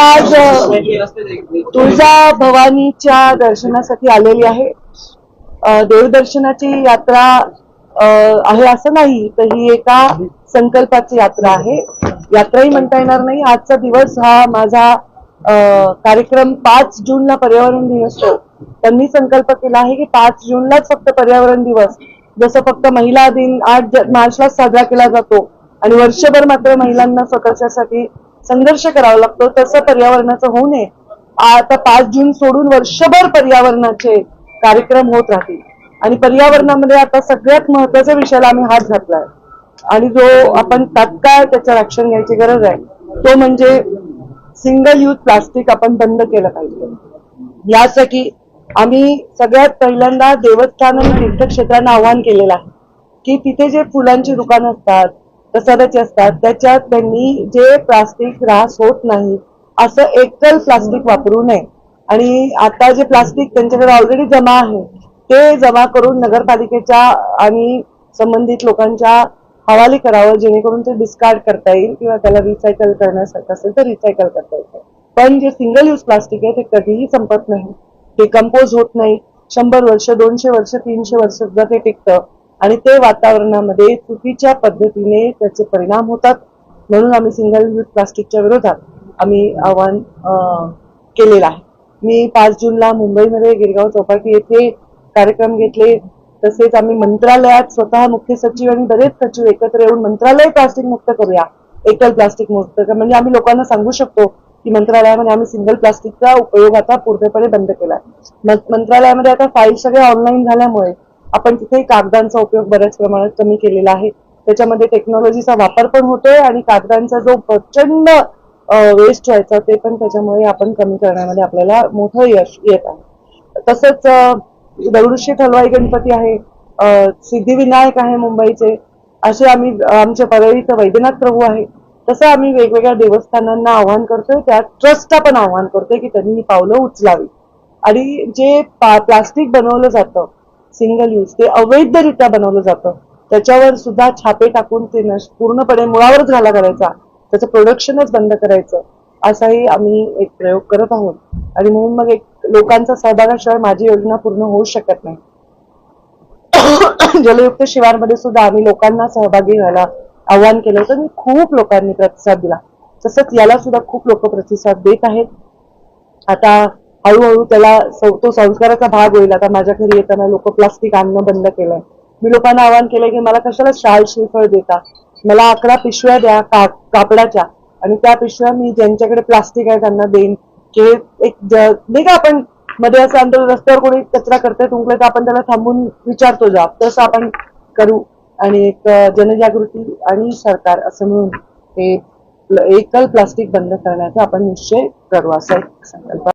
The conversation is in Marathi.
आज तुळजा भवानीच्या दर्शनासाठी आलेली आहे. देवदर्शनाची यात्रा आहे असं नाही तर ही एका संकल्पाची यात्रा आहे. यात्राही म्हणता येणार नाही. आजचा दिवस हा माझा कार्यक्रम पाच जूनला पर्यावरण दिन असतो. त्यांनी संकल्प केला आहे की पाच जूनलाच फक्त पर्यावरण दिवस जसं फक्त महिला दिन आठ मार्चलाच साजरा केला जातो आणि वर्षभर मात्र महिलांना स्वतःच्यासाठी संघर्ष करावा लागतो तसं पर्यावरणाचं होऊ नये. आता पाच जून सोडून वर्षभर पर्यावरणाचे कार्यक्रम होत राहतील. आणि पर्यावरणामध्ये आता सगळ्यात महत्त्वाच्या विषयाला आम्ही हात घातलाय. आणि जो आपण तात्काळ त्याचं रक्षण घ्यायची गरज आहे तो म्हणजे सिंगल यूज प्लास्टिक आपण बंद केलं पाहिजे. यासाठी आम्ही सगळ्यात पहिल्यांदा देवस्थान आणि तीर्थक्षेत्रांना आवाहन केलेलं आहे. की तिथे जे फुलांची दुकानं असतात प्रसादाची असतात त्याच्यात त्यांनी जे प्लास्टिक रास होत नाही असं एकल प्लास्टिक वापरू नये. आणि आता जे प्लास्टिक त्यांच्याकडे ऑलरेडी जमा आहे ते जमा करून नगरपालिकेच्या आणि संबंधित लोकांच्या हवाली करावं जेणेकरून ते डिस्कार्ड करता येईल किंवा त्याला रिसायकल करण्यासारखं असेल तर रिसायकल करता येईल पण जे सिंगल यूज प्लास्टिक आहे ते कधीही संपत नाही. ते कंपोज होत नाही. शंभर वर्ष दोनशे वर्ष तीनशे वर्ष सुद्धा ते टिकतं. आणि ते वातावरणामध्ये चुकीच्या पद्धतीने त्याचे परिणाम होतात. म्हणून आम्ही सिंगल यूज प्लास्टिकच्या विरोधात आम्ही आव्हान केलेलं आहे. मी पाच जूनला मुंबईमध्ये गिरगाव चौपाटी येथे कार्यक्रम घेतले. तसेच आम्ही मंत्रालयात स्वतः मुख्य सचिव आणि बरेच सचिव एकत्र येऊन मंत्रालय प्लास्टिक मुक्त करूया. एकल प्लास्टिक मुक्त म्हणजे आम्ही लोकांना सांगू शकतो की मंत्रालयामध्ये आम्ही सिंगल प्लास्टिकचा उपयोग आता पूर्णपणे बंद केला मंत्रालयामध्ये आता फाईल सगळे ऑनलाईन झाल्यामुळे आपण तिथे कागदांचा उपयोग बऱ्याच प्रमाणात कमी केलेला आहे. त्याच्यामध्ये टेक्नॉलॉजीचा वापर पण होतोय आणि कागदांचा जो प्रचंड वेस्ट व्हायचा ते पण त्याच्यामुळे आपण कमी करण्यामध्ये आपल्याला मोठं यश येत आहे. तसंच अ, दगडूशेठ हलवाई गणपती आहे सिद्धिविनायक आहे मुंबईचे. असे आम्ही आमच्या परळीचं वैद्यनाथ प्रभू आहे. तसं आम्ही वेगवेगळ्या देवस्थानांना आव्हान करतोय त्या ट्रस्टला पण आव्हान करतोय की त्यांनी ही पावलं उचलावी. आणि जे प्लास्टिक बनवलं जातं सिंगल यूज ते अवैधरित्या बनवलं जातं त्याच्यावर सुद्धा छापे टाकून ते नश पूर्णपणे मुळावरच घाला करायचा. त्याचं प्रोडक्शनच बंद करायचं. असाही आम्ही एक प्रयोग करत आहोत. आणि म्हणून मग एक लोकांचा सहभागाशिवाय माझी योजना पूर्ण होऊ शकत नाही. जलयुक्त शिवारमध्ये सुद्धा आम्ही लोकांना सहभागी व्हायला आव्हान केलं होतं. आणि खूप लोकांनी प्रतिसाद दिला. तसंच याला सुद्धा खूप लोक प्रतिसाद देत आहेत. आता हळूहळू त्याला तो संस्काराचा भाग होईल. आता माझ्या घरी येताना लोक प्लास्टिक आणणं बंद केलंय. मी लोकांना आवाहन केलंय की मला कशाला शाल श्रीफळ देता? मला अकरा पिशव्या द्या का कापडाच्या. आणि त्या पिशव्या मी ज्यांच्याकडे प्लास्टिक आहे त्यांना देईन. जे एक नाही का आपण मध्ये असं आंदोलन रस्त्यावर कोणी कचरा करतोय तुंकलं तर आपण त्याला थांबून विचारतो जाब. तसं आपण करू. आणि एक जनजागृती आणि सरकार असं म्हणून हे एकल प्लास्टिक बंद करण्याचा आपण निश्चय करू असा एक संकल्प